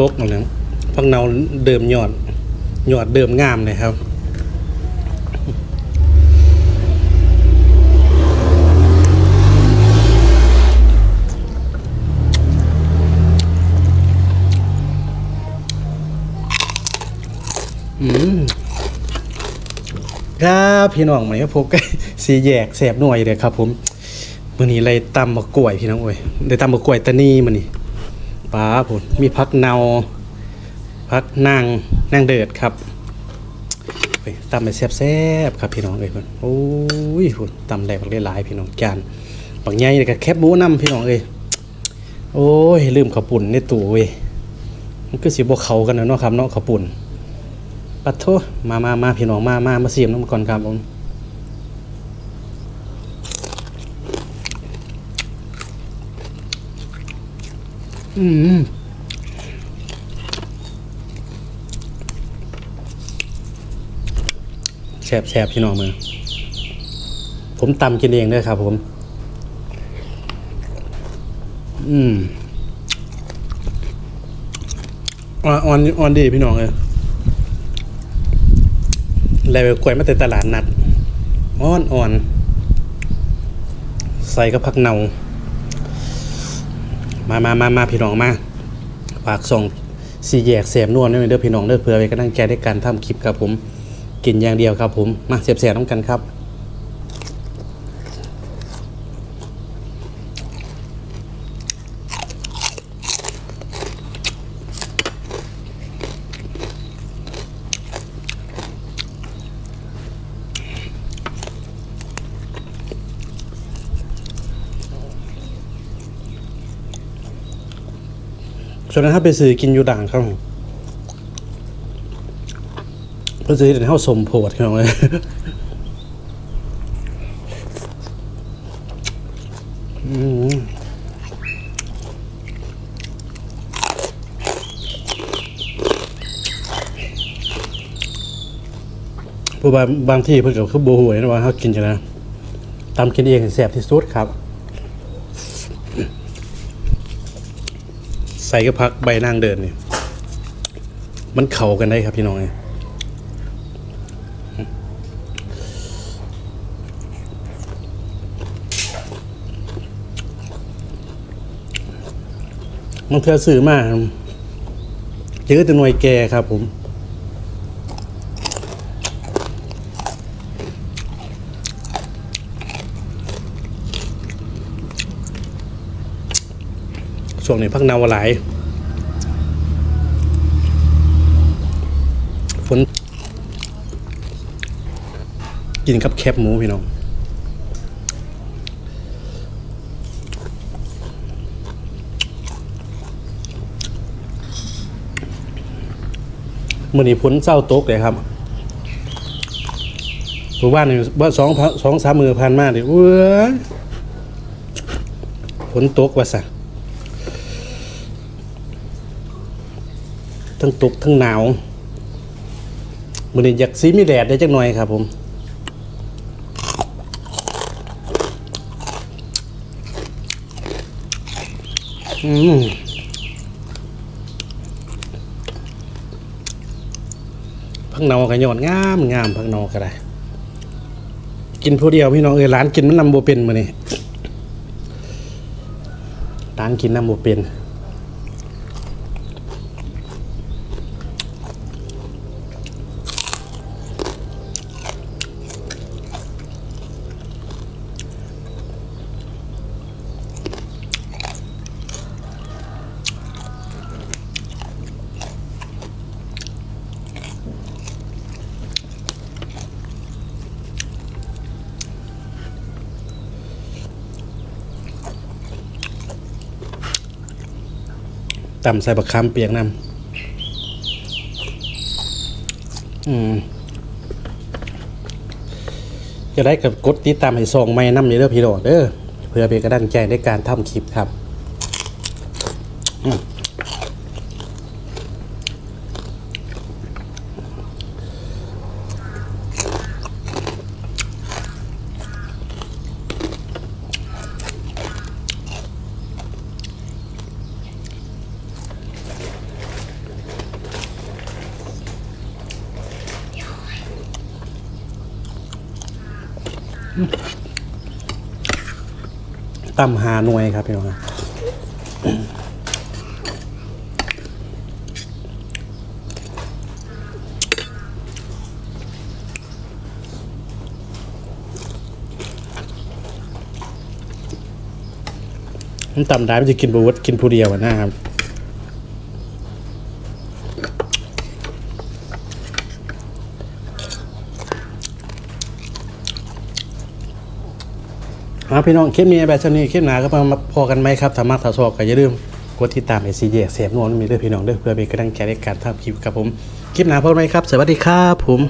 ตกนั่นแหละพักเนาเดิมยอดยอดเดิมงามเลยครับอืมครับพี่น้องวันนี้พบกันสีแยกแสบหน่วยเลยครับ ผมมื้อนี้เลยตำมะกล้วยพี่น้องเอ้ยได้ตำมะกล้วยตะนีมื้อนี้ ป้าผมมีพักเนาพักนางนางเดือดครับตำไปแซ่บๆครับพี่น้องเอ้ยพิ่นโอ้ยพุ่นตำได้บักหลายๆพี่น้องจานบักใหญ่นี่ก็แคบหมูนํพี่น้องเอ้ยโอ้ยลืมข้าวปุ่นในตู้เว้ยมันคือสิบ่เขากันนะเนาะครับเนาะข้าวปุ่นปัดโทมามามาพี่น้องมามามาเสียมน้ำก่อนครับผม อืมแสบแสบพี่น้องมือผมตำกินเองด้วยครับผม อืมอ่อนอ่อนอ่อนดีพี่น้องเลยแล้วกล้วยมาแต่ตลาดนัดอ่อนอ่อน ใส่กับผักเน่า มามามามาพี่น้องมาฝากส่งสีแยกเสียมนวลด้วยเด้อพี่น้องเด้อเพื่อไปกำลังใจในการทำคลิปครับผม กินอย่างเดียวครับผม มาเสียบเสียต้องกันครับ ส่วนนั้นถ้าไปซื้อกินอยู่ด่างครับเพื่อซื้อแต่เท่าสมโพดครับเลยอืมเพราะว่าบางที่เพิ่นก็คือโบหวยนะว่าเขากินจังนะตามกินเองแซ่บที่สุดครับ ใส่กระพักใบนางเดินนี่มันเข่ากันได้ครับพี่น้องเอ้ยมันเธอซื้อมากเจอแต่หน่วยแกครับผม ช่วงนี้พักนาวหลายฝนกินกับแคบหมูพี่น้องมื่อนี้ฝนเศร้าตกเลยครับหมู่บ้านนี่บ้านสองสองสามมือพันมากเลยเว้ยฝนตกว่าสั ทั้งตกทั้งหนาวมือนี้อยากซีมีแดดได้จักหน่อยครับผมอืมพักเนากระยอดงามงามพักเนอก็ได้ กินผู้เดียวพี่น้องเอ้ยร้านกินมันนำโบเป็นมานี่ร้านกินนำโบเป็น ตำใส่บักคำเปียกน้ำอืมจะได้กับกดติดตามให้ซองไม่น้ำนี่เด้อพี่ดดเด้อเพื่อเป็นกระดังใจในการทำคลิปครับ ตำหาหน่วยครับพี่น้องครับมันตำได้มันจะกินบวดกินผู้เดียวอะนะครับ พี่น้องคลิปนี้แบบนี้คลิปหนาก็มาพอกันไหมครับสามารถถาชอบก็อย่าลืมกดติดตามไอซีเยเสียบนวลมีด้วยพี่น้องด้วยเพื่อมีกำลังใจในการทำคลิปกับผม คลิปหนาพอไหมครับ สวัสดีครับผม